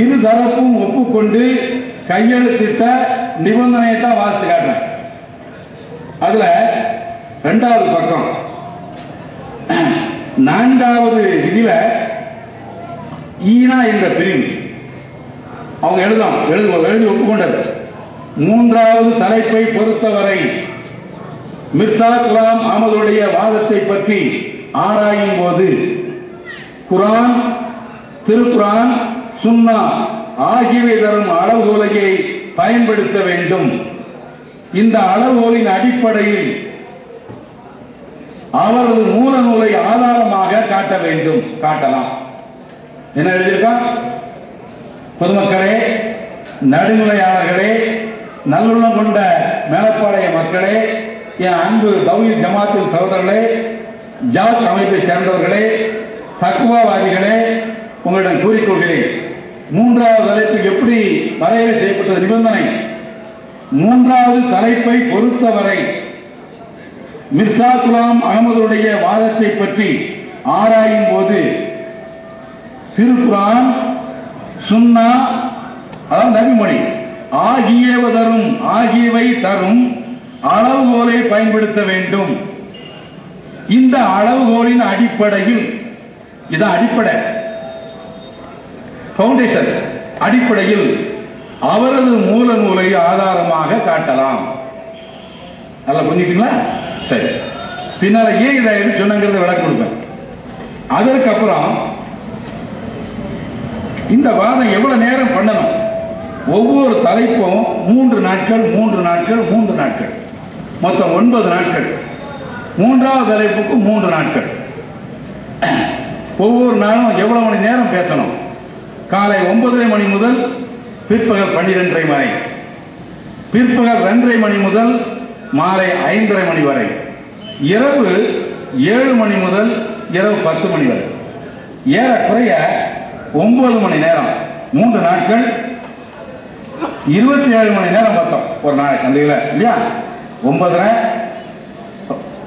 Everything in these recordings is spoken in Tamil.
இரு தரப்பும் ஒப்புக்கொண்டு கையெழுத்திட்ட நிபந்தனையை தான் வாசித்து காட்டுறேன். அதுல ரெண்டாவது பக்கம். நான்காவது விதியில ஈனா என்ற பிரிவு. அவங்க எழுதலாம். எழுது எழுதி ஒப்புக்கொண்டது. மூன்றாவது தலைப்பை பொறுத்தவரை மிர்சா கலாம் அமதுடைய வாதத்தை பற்றி ஆராயும் போது குரான் திருக்குரான் சுன்னா ஆகியவை தரும் அளவுகோலையை பயன்படுத்த வேண்டும். இந்த அளவுகோலின் அடிப்படையில் அவரது மூல நூலை ஆதாரமாக காட்ட வேண்டும். காட்டலாம். என்ன எழுதியிருக்கா? பொதுமக்களே நடுநிலையாளர்களே நல்லுள்ளம் கொண்ட மேலப்பாளைய மக்களே என் அன்பு தௌஹீத் ஜமாத்தில் சகோதரர்களே ஜாத் அமைப்பை சேர்ந்தவர்களே தக்குவாவாதிகளே உங்களிடம் கூறிக்கொள்கிறேன் மூன்றாவது தலைப்பு எப்படி வரையறை செய்யப்பட்ட நிபந்தனை. மூன்றாவது தலைப்பை பொறுத்தவரை மிர்சா குலாம் அகமதுடைய வாதத்தை பற்றி ஆராயும் போது திருக்குரான் சுன்னா அதாவது நபிமொழி ஆகியவை தரும் ஆகியவை தரும் அளவுகோலை பயன்படுத்த வேண்டும். இந்த அளவுகோலின் அடிப்படையில் இதான் அடிப்படை. பவுண்டேஷன் அடிப்படையில் அவரது மூல நூலை ஆதாரமாக காட்டலாம். நல்லா புரிஞ்சுட்டீங்களா சரி. பின்னால ஏன் இதை எடுத்து சொன்னங்கிறத விளக்கு கொடுப்பேன் அதற்கப்புறம் இந்த வாதம் எவ்வளவு நேரம் பண்ணணும்? ஒவ்வொரு தலைப்பும் மூன்று நாட்கள் மூன்று நாட்கள் மூன்று நாட்கள். மொத்தம் ஒன்பது நாட்கள். மூன்றாவது தலைப்புக்கு மூன்று நாட்கள். ஒவ்வொரு நாளும் எவ்வளவு மணி நேரம் பேசணும்? காலை ஒன்பதரை மணி முதல் பிற்பகல் பன்னிரெண்டரை வரை. பிற்பகல் ரெண்டரை மணி முதல் மாலை ஐந்தரை மணி வரை. இரவு ஏழு மணி முதல் இரவு பத்து மணி வரை. ஏறக்குறைய ஒன்பது மணி நேரம் மூன்று நாட்கள். இருபத்தி ஏழு மணி நேரம் மொத்தம் ஒரு நாளைக்கு அந்த இல்லையா? ஒன்பதரை.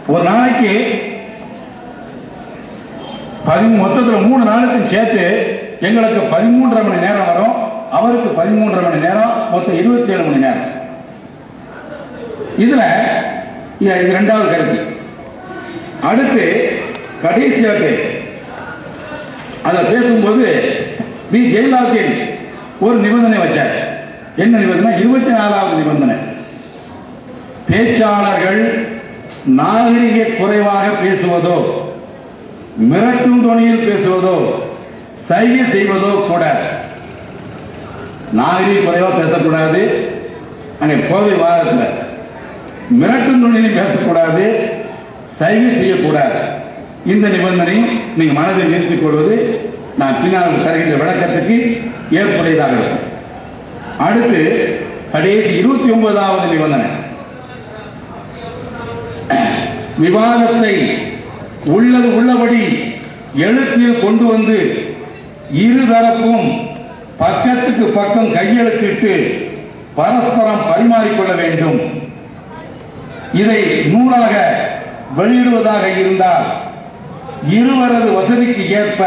ஒரு நாளைக்கு பதி மொத்தத்தில் மூணு நாளுக்கும் சேர்த்து எங்களுக்கு பதிமூன்றரை மணி நேரம் வரும். அவருக்கு பதிமூன்றரை மணி நேரம் மொத்தம் இருபத்தி ஏழு மணி நேரம். இதுல இது ரெண்டாவது கருத்து. அடுத்து கடைசியாக அதை பேசும்போது பி ஜெயலலிதா ஒரு நிபந்தனை வச்சார். என்ன நிபந்தனை? இருபத்தி நாலாவது நிபந்தனை. பேச்சாளர்கள் நாகரிக குறைவாக பேசுவதோ மிரட்டும் துணியில் பேசுவதோ சைகை செய்வதோ கூட நாகரிக குறைவா பேசக்கூடாது. அங்கே கோவை வாதத்தில் மிரட்டும் துணியில் பேசக்கூடாது. சைகை செய்யக்கூடாது. இந்த நிபந்தனையும் நீங்க மனதில் நிறுத்திக் கொள்வது நான் பின்னால் தருகின்ற விளக்கத்துக்கு ஏற்புடையதாக இருக்கும். அடுத்து கடைசி இருபத்தி ஒன்பதாவது நிபந்தனை. விவாதத்தை உள்ளது உள்ளபடி எழுத்தில் கொண்டு வந்து இருதரப்பும் பக்கத்துக்கு பக்கம் கையெழுத்திட்டு பரஸ்பரம் பரிமாறிக்கொள்ள வேண்டும். இதை நூலாக வெளியிடுவதாக இருந்தால் இருவரது வசதிக்கு ஏற்ப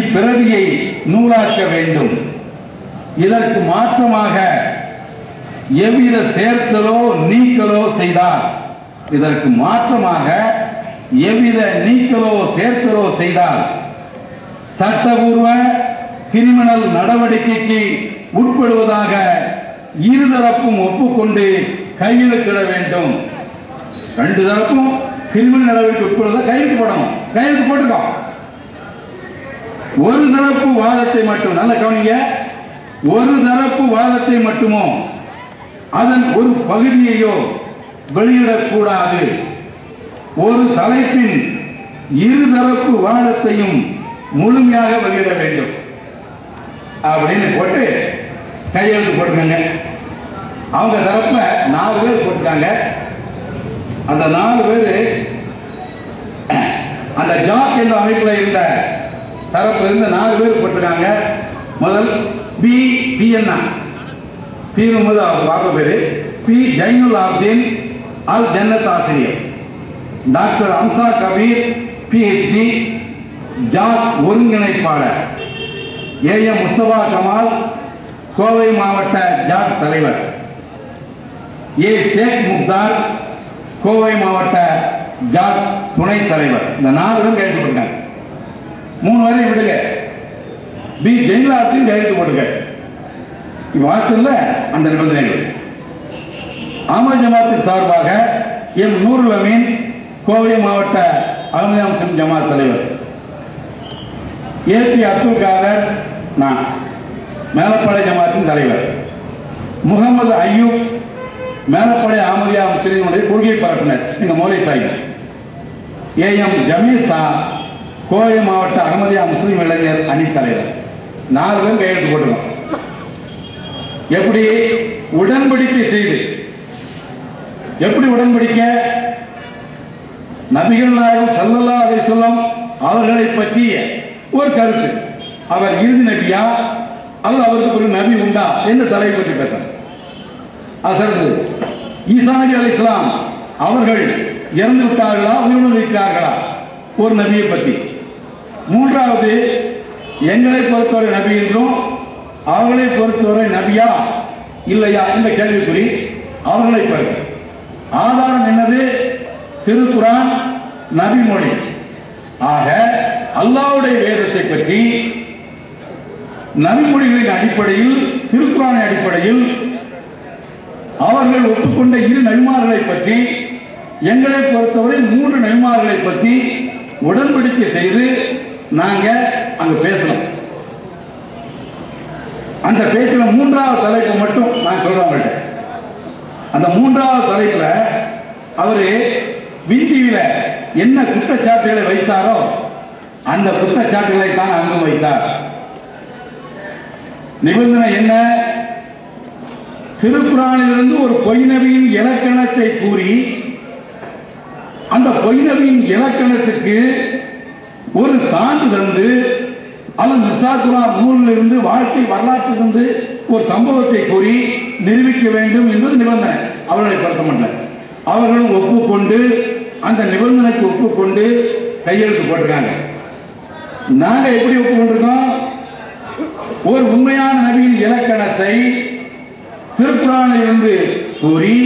இப்பிரதியை நூலாக்க வேண்டும். இதற்கு மாற்றமாக எவ்வித சேர்த்தலோ நீக்கலோ செய்தால் இதற்கு மாற்றமாக எவ்வித நீக்கலோ சேர்த்தலோ செய்தால் சட்டபூர்வ கிரிமினல் நடவடிக்கைக்கு உட்படுவதாக இருதரப்பும் ஒப்புக்கொண்டு கையெழுத்திட வேண்டும். ரெண்டு தரப்பும் கிரிமினல் நடவடிக்கை உட்படுவதாக கையெழுத்து போடணும். கையெழுத்து போட்டுக்கோ. ஒரு தரப்பு வாதத்தை மட்டும் நல்ல கவனிங்க. ஒரு தரப்பு வாதத்தை மட்டுமோ அதன் ஒரு பகுதியையோ வெளியிடக்கூடாது. ஒரு தலைப்பின் இருதரப்பு வாதத்தையும் முழுமையாக வெளியிட வேண்டும். அப்படின்னு போட்டு கையெழுத்து போட்டுக்கங்க அவங்க தரப்புல நாலு பேர் போட்டுருக்காங்க. அந்த நாலு பேர் அந்த ஜாக் என்ற அமைப்பில் இருந்த தரப்புல இருந்து நாலு பேர் போட்டிருக்காங்க. முதல் பி பிஎன்ஆ பீரும்போது அவர் பாப்ப பேரு. பி ஜைனுல் ஆப்தீன் அல் ஜன்னத் ஆசிரியர். Doctor Amsa Kabir PhD jack ஒருங்கிணைப்பாளர். ஏ. எம். முஸ்தபா கமால் கோவை மாவட்ட ஜாத் தலைவர். ஏ. ஷேக் முக்தார் கோவை மாவட்ட ஜாத் துணைத் தலைவர். இந்த நாலு பேரும் கையெழுத்து போட்டுருக்காங்க மூணு வரையும் விடுங்க. பி. ஜெயலலிதாத்தையும் கையெழுத்து போட்டுங்க வார்த்தையில் அந்த நிபந்தனைகள். அமர் ஜமாத்து சார்பாக எம். நூருல் அமீன் கோவை மாவட்ட அகமதாம் ஜமாத் தலைவர். ஏபி அப்துல் காதர் நான். மேலப்பாளைய ஜமாத்தின் தலைவர். முகமது ஐயூப் மேலப்பாளைய ஆமதியா முஸ்லிமுடைய கொள்கை பரப்பினர் எங்க மௌலை சாஹிப். ஏஎம் ஜமீசா கோவை மாவட்ட அகமதியா முஸ்லீம் இளைஞர் அணி தலைவர். நாலு பேரும் கையெழுத்து போட்டுருக்கோம் எப்படி உடன்படிக்கை செய்து எப்படி உடன்படிக்கை? நபிகள் நாயகம் சல்லல்லா அலிசல்லம் அவர்களை பற்றிய ஒரு கருத்து. அவர் இறுதி நபியா? அல்லது அவருக்கு ஒரு நபி உண்டா? என்ற தலையை பற்றி பேசணும். அசர்ந்து ஈசா நபி அலி இஸ்லாம் அவர்கள் இறந்து விட்டார்களா உயிரோடு இருக்கிறார்களா? ஒரு நபியை பற்றி மூன்றாவது எங்களை பொறுத்தவரை நபி என்றும் அவர்களை பொறுத்தவரை நபியா இல்லையா இந்த கேள்விக்குறி அவர்களை பொறுத்து. ஆதாரம் என்னது? திருக்குறான் நபிமொழி. ஆக அல்லாவுடைய வேதத்தை பற்றி நபிமொழிகளின் அடிப்படையில் திருக்குறானின் அடிப்படையில் அவர்கள் ஒப்புக்கொண்ட இரு நபிமார்களை பற்றி எங்களை பொறுத்தவரை மூன்று நபிமார்களை பற்றி உடன்படிக்கை செய்து நாங்க அங்க பேசணும். அந்த பேச்சில் மூன்றாவது தலைப்பு மட்டும் நான் சொல்றேன் உங்கள்கிட்ட அந்த மூன்றாவது தலைப்புல அவரு வின் டிவியில என்ன குற்றச்சாட்டுகளை வைத்தாரோ அந்த குற்றச்சாட்டுகளை தான் அங்கு வைத்தார். நிபந்தனை என்ன? திருக்குறானிலிருந்து ஒரு பொய்நபியின் இலக்கணத்தை கூறி அந்த பொய்நபியின் இலக்கணத்துக்கு ஒரு சான்று தந்து அது மிர்சாக்குலா நூலிலிருந்து வாழ்க்கை வரலாற்றிலிருந்து ஒரு சம்பவத்தை கூறி நிரூபிக்க வேண்டும் என்பது நிபந்தனை. அவர்களை பொறுத்த மட்டும் அவர்களும் ஒப்புக்கொண்டு அந்த நிபந்தனைக்கு ஒப்புக்கொண்டு கையெழுத்து போட்டிருக்காங்க. நாங்க எப்படி ஒப்புக்கொண்டிருக்கோம்? ஒரு உண்மையான நபியின் இலக்கணத்தை திருக்குறானிலிருந்து கூறி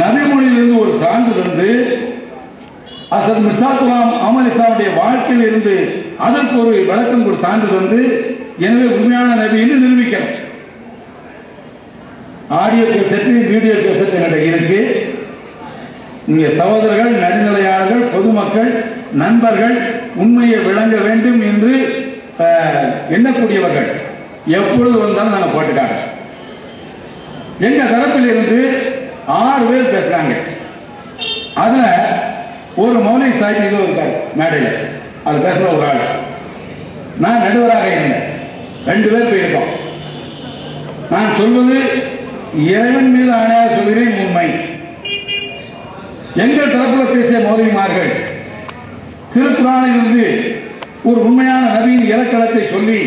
நபிமொழியிலிருந்து ஒரு சான்று தந்து அசத் மிர்சாத்துலாம் அமல் இசாவுடைய வாழ்க்கையில் இருந்து அதற்கு ஒரு விளக்கம் ஒரு சான்று தந்து எனவே உண்மையான நபி என்று நிரூபிக்கிறோம் ஆடியோ கேசட்டு வீடியோ கேசட்டு என்கிட்ட இருக்கு. இங்கே சகோதரர்கள் நடுநிலையாளர்கள் பொதுமக்கள் நண்பர்கள் உண்மையை விளங்க வேண்டும் என்று எண்ணக்கூடியவர்கள். எப்பொழுது வந்தாலும் நாங்கள் போட்டுக்காங்க. எங்க தரப்பில் இருந்து ஆறு பேர் பேசுறாங்க. அதுல ஒரு மௌலி சாஹிப் இது இருக்கார் மேடையில். அது பேசுற ஒரு ஆள். நான் நடுவராக இருந்தேன். ரெண்டு பேர் போயிருக்கோம். நான் சொல்வது இறைவன் மீது ஆணையாக சொல்கிறேன் உண்மை. எங்கள் தரப்புல பேசிய மௌலிமார்கள் திருக்குறானில் இருந்து ஒரு உண்மையான நவீன இலக்கணத்தை சொல்லி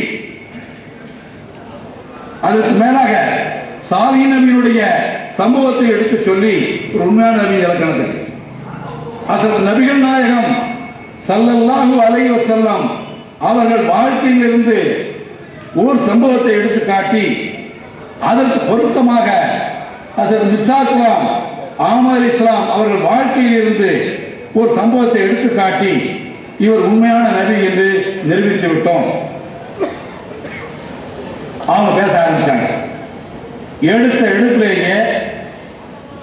அதற்கு மேலாக சாலி நபியினுடைய சம்பவத்தை எடுத்து சொல்லி ஒரு உண்மையான நவீன இலக்கணத்தை அசல் நபிகள் நாயகம் சல்லல்லாஹு அலைஹி செல்லம் அவர்கள் வாழ்க்கையிலிருந்து ஒரு சம்பவத்தை எடுத்து காட்டி அதற்கு பொருத்தமாக அதில் மிர்சாக்குலாம் ஆமர் இஸ்லாம் அவர்கள் வாழ்க்கையில் இருந்து ஒரு சம்பவத்தை எடுத்து காட்டி இவர் உண்மையான நபி என்று நிரூபித்து விட்டோம். அவங்க பேச ஆரம்பிச்சாங்க. எடுத்த எடுப்பிலேயே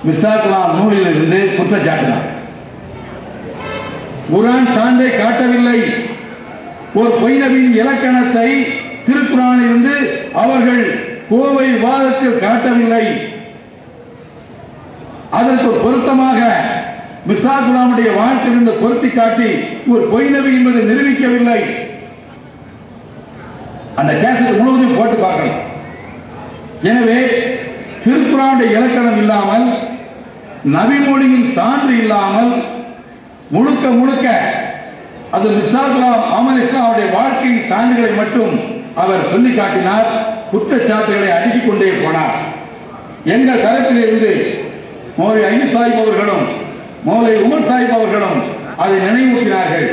மிர்சாக்குலாம் நூலில் இருந்து குற்றச்சாட்டுதான். குரான் சான்றை காட்டவில்லை. ஒரு பொய் நபியின் இலக்கணத்தை திருக்குறானிலிருந்து அவர்கள் கோவை வாதத்தில் காட்டவில்லை. அதற்கு பொருத்தமாக மிர்சா குலாமுடைய வாழ்க்கையிலிருந்து பொருத்தி காட்டி ஒரு பொய் நபி என்பதை நிரூபிக்கவில்லை. அந்த கேசட் முழுவதும் போட்டு பார்க்கலாம். எனவே திருக்குறானுடைய இலக்கணம் இல்லாமல் நபிமொழியின் சான்று இல்லாமல் முழுக்க முழுக்க அது மிஸ்ஸாகுலாம் அமல் இஸ்லாமுடைய வாழ்க்கையின் சான்றுகளை மட்டும் அவர் சொல்லி காட்டினார் குற்றச்சாட்டுகளை அடுக்கிக் கொண்டே போனார். எங்கள் தரப்பில் இருந்து மோலை ஐயு சாஹிப் அவர்களும் மோலை உமர் சாஹிப் அவர்களும் அதை நினைவூட்டினார்கள்.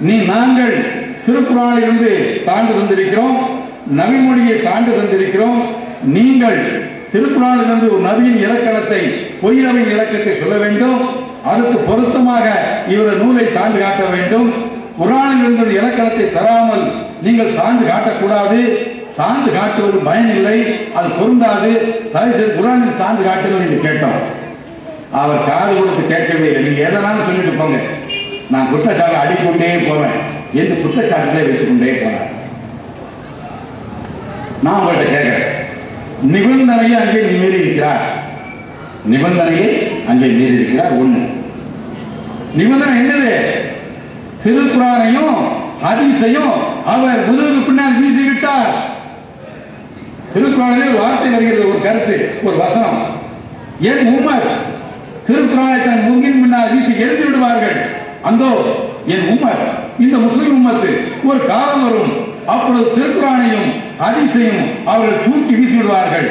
நீ நாங்கள் திருக்குறானிலிருந்து சான்று தந்திருக்கிறோம் நவிமொழியை சான்று தந்திருக்கிறோம். நீங்கள் திருக்குறானிலிருந்து ஒரு நபியின் இலக்கணத்தை பொய் நபியின் இலக்கத்தை சொல்ல வேண்டும். அதற்கு பொருத்தமாக இவரது நூலை சான்று காட்ட வேண்டும். குரானில் இருந்தது இலக்கணத்தை தராமல் நீங்கள் சான்று காட்டக்கூடாது. சான்று காட்டுவது பயனில்லை. அது பொருந்தாது. தயவு செய்து குரானில் சான்று காட்டுங்கள் என்று கேட்டோம். அவர் காது கொடுத்து கேட்கவே இல்லை. நீங்க எதனாலும் சொல்லிட்டு போங்க. நான் குற்றச்சாட்டு அடிக்கொண்டே போவேன். என்று குற்றச்சாட்டுகளை வைத்துக் கொண்டே நான் உங்கள்கிட்ட கேட்கிறேன். நிபந்தனையை அங்கே மீறி இருக்கிறார் நிபந்தனையை அங்கே மீறி இருக்கிறார் ஒண்ணு. நிபந்தனை என்னது? திருக்குறானையும் ஹதீஸையும் அவர் முதுகு பின்னால் வீசி விட்டார் திருக்குறானில் ஒரு வார்த்தை வருகிறது ஒரு கருத்து ஒரு வசனம். என் உமர் திருக்குறானை தன் முதுகின் பின்னால் வீசி எரிந்து விடுவார்கள். அந்தோ என் உமர் இந்த முஸ்லிம் உம்மத்து ஒரு காலம் வரும் அப்பொழுது திருக்குறானையும் ஹதீஸையும் அவர்கள் தூக்கி வீசி விடுவார்கள்.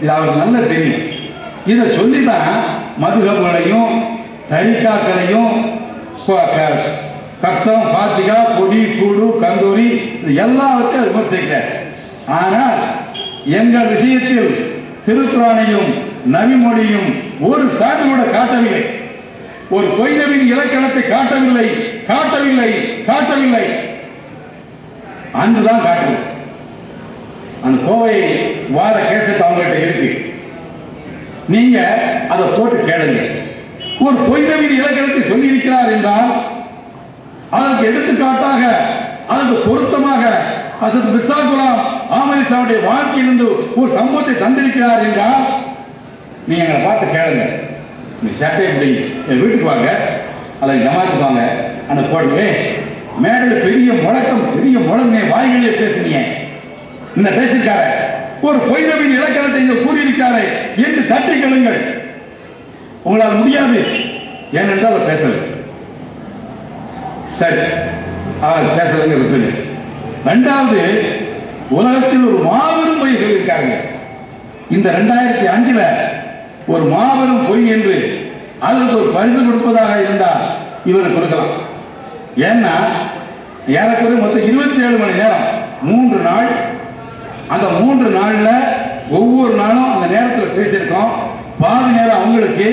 இது அவருக்கு நல்ல தெரியும். இதை சொல்லிதான் மதுகங்களையும் தரிக்காக்களையும் கத்தம் பாத்திகா கொடி கூடு கந்தூரி இது எல்லாவற்றையும் விமர்சிக்கிறார். ஆனால் எங்கள் விஷயத்தில் திருக்குறானையும் நவிமொழியும் ஒரு சாமி கூட காட்டவில்லை. ஒரு பொய் நபியின் இலக்கணத்தை காட்டவில்லை காட்டவில்லை காட்டவில்லை. அன்றுதான் காட்டவில்லை அந்த கோவை வாத கேசட் அவங்ககிட்ட இருக்கு. நீங்க அதை போட்டு கேளுங்க. ஒரு பொய் நபியின் இலக்கணத்தை சொல்லி இருக்கிறார் என்றால் அதற்கு எடுத்துக்காட்டாக அதற்கு பொருத்தமாக அசத் மிர்சா குலாம் ஆமரிசாவுடைய வாழ்க்கையிலிருந்து ஒரு சம்பவத்தை தந்திருக்கிறார் என்றால் நீ எங்களை பார்த்து கேளுங்க. இந்த சட்டை இப்படி என் வீட்டுக்கு வாங்க அல்லது ஜமாத்துக்கு வாங்க. அந்த போடுவே மேடையில் பெரிய முழக்கம் பெரிய முழங்க வாய்களே பேசுனீங்க. இந்த பேசியிருக்காரு? ஒரு பொய் நபியின் இலக்கணத்தை இங்க கூறியிருக்காரு என்று தட்டி கேளுங்கள். உங்களால் முடியாது. ஏனென்றால் அவர் பேசல சரி அவர் பேசலங்க விட்டுங்க ரெண்டாவது உலகத்தில் ஒரு மாபெரும் பொய் சொல்லியிருக்காங்க இந்த ரெண்டாயிரத்தி அஞ்சுல ஒரு மாபெரும் பொய் என்று அதற்கு ஒரு பரிசு கொடுப்பதாக இருந்தால் இவரை கொடுக்கலாம். ஏன்னா ஏறக்குறைய மொத்தம் இருபத்தி ஏழு மணி நேரம் மூன்று நாள். அந்த மூன்று நாள்ல ஒவ்வொரு நாளும் அந்த நேரத்தில் பேசியிருக்கோம். பாதி நேரம் அவங்களுக்கு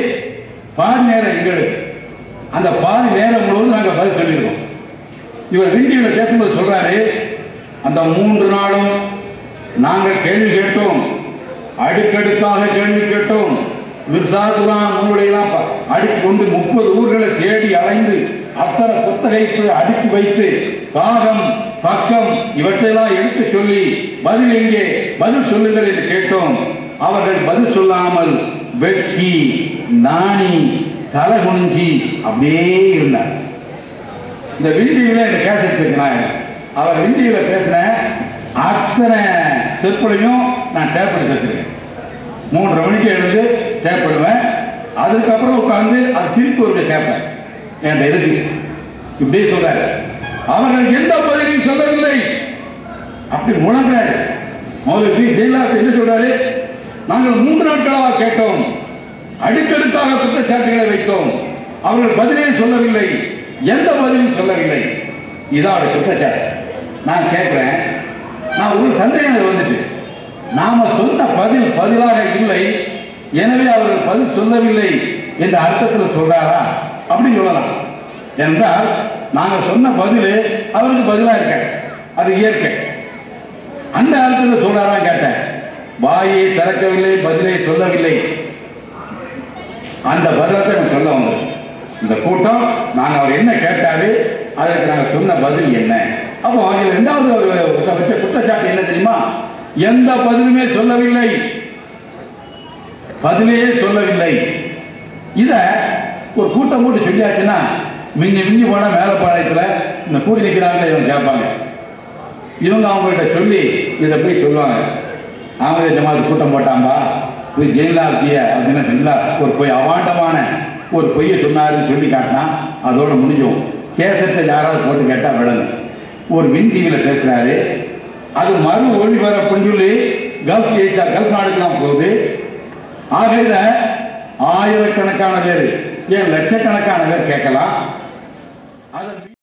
பாதி நேரம் எங்களுக்கு. அந்த பாதி நேரம் முழுவதும் நாங்கள் பதில் சொல்லியிருக்கோம் இவர் விண்டியில் பேசும்போது சொல்றாரு அந்த மூன்று நாளும் நாங்கள் கேள்வி கேட்டோம். அடுக்கடுக்காக கேள்வி கேட்டோம். மிர்சா குரான் நூலையெல்லாம் ப- அடுக்கி கொண்டு முப்பது ஊர்களை தேடி அலைந்து அத்தனை புத்தகைத்து அடுக்கி வைத்து பாகம் பக்கம் இவற்றையெல்லாம் எடுத்து சொல்லி பதில் எங்கே பதில் சொல்லுங்கள் என்று கேட்டோம். அவர்கள் பதில் சொல்லாமல் வெட்கி நாணி தலை குனிஞ்சி அப்படியே இருந்தார். இந்த விண்டியில இந்த கேசட் இருக்கு அவர் விண்டியில பேசின அத்தனை சொற்பொழியும் நான் டேப் எடுத்து வச்சிருக்கேன். மூன்றரை மணிக்கு எழுந்து டேப் பண்ணுவேன். அதுக்கப்புறம் உட்காந்து அது திருப்பி ஒரு கேட்பேன். என்கிட்ட இருக்கு இப்படியே சொல்றாரு. அவர்கள் எந்த பதிலையும் சொல்லவில்லை. அப்படி முழங்குறாரு. மௌலவி ஜெயலலிதா என்ன சொல்றாரு? நாங்கள் மூன்று நாட்களாக கேட்டோம். அடுக்கடுக்காக குற்றச்சாட்டுகளை வைத்தோம். அவர்கள் பதிலே சொல்லவில்லை. எந்த பதிலும் சொல்லவில்லை. இதான் குற்றச்சாட்டு. நான் கேட்கிறேன். நான் ஒரு சந்தேகம் வந்துட்டு நாம சொன்ன பதில் பதிலாக இல்லை. எனவே அவர்கள் பதில் சொல்லவில்லை என்ற அர்த்தத்தில் சொல்றாரா? அப்படின்னு சொல்லலாம். என்றால் நாங்க சொன்ன பதில் அவருக்கு பதிலாக இருக்க அது இயற்கை. அந்த அர்த்தத்தில் சொல்றாரா கேட்டேன். வாயை திறக்கவில்லை பதிலை சொல்லவில்லை. அந்த பதிலத்தை சொல்ல வந்திருக்கோம். இந்த கூட்டம் நாங்க அவர் என்ன கேட்டாரு அதற்கு நாங்க சொன்ன பதில் என்ன? அப்போ இதுல ரெண்டாவது ஒரு வச்ச குற்றச்சாட்டு என்ன தெரியுமா? எந்த பதிலுமே சொல்லவில்லை. பதிலே சொல்லவில்லை. இத ஒரு கூட்டம் போட்டு சொல்லியாச்சுன்னா மிஞ்சி மிஞ்சி போன மேலப்பாளையத்தில் இந்த கூடி நிற்கிறாங்களே இவங்க கேட்பாங்க. இவங்க அவங்கள்ட்ட சொல்லி இதை போய் சொல்லுவாங்க. ஆகவே ஜமாத் கூட்டம் போட்டாம்பா போய் இருக்கிய அப்படின்னு சொல்லா ஒரு பொய் அவாண்டமான ஒரு பொய்யை சொன்னாருன்னு சொல்லி காட்டினா அதோட முடிஞ்சோம். கேசட்டை யாராவது போட்டு கேட்டால் விளங்கும் ஒரு வின் டிவியில் பேசுறாரு அது மறு ஒளிபரப்புன்னு சொல்லி கல்ஃப் ஏசியா கல்ஃப் நாடுக்கெல்லாம் போகுது. ஆகையில் ஆயிரக்கணக்கான பேர் ஏன் லட்சக்கணக்கான பேர் கேட்கலாம். அதை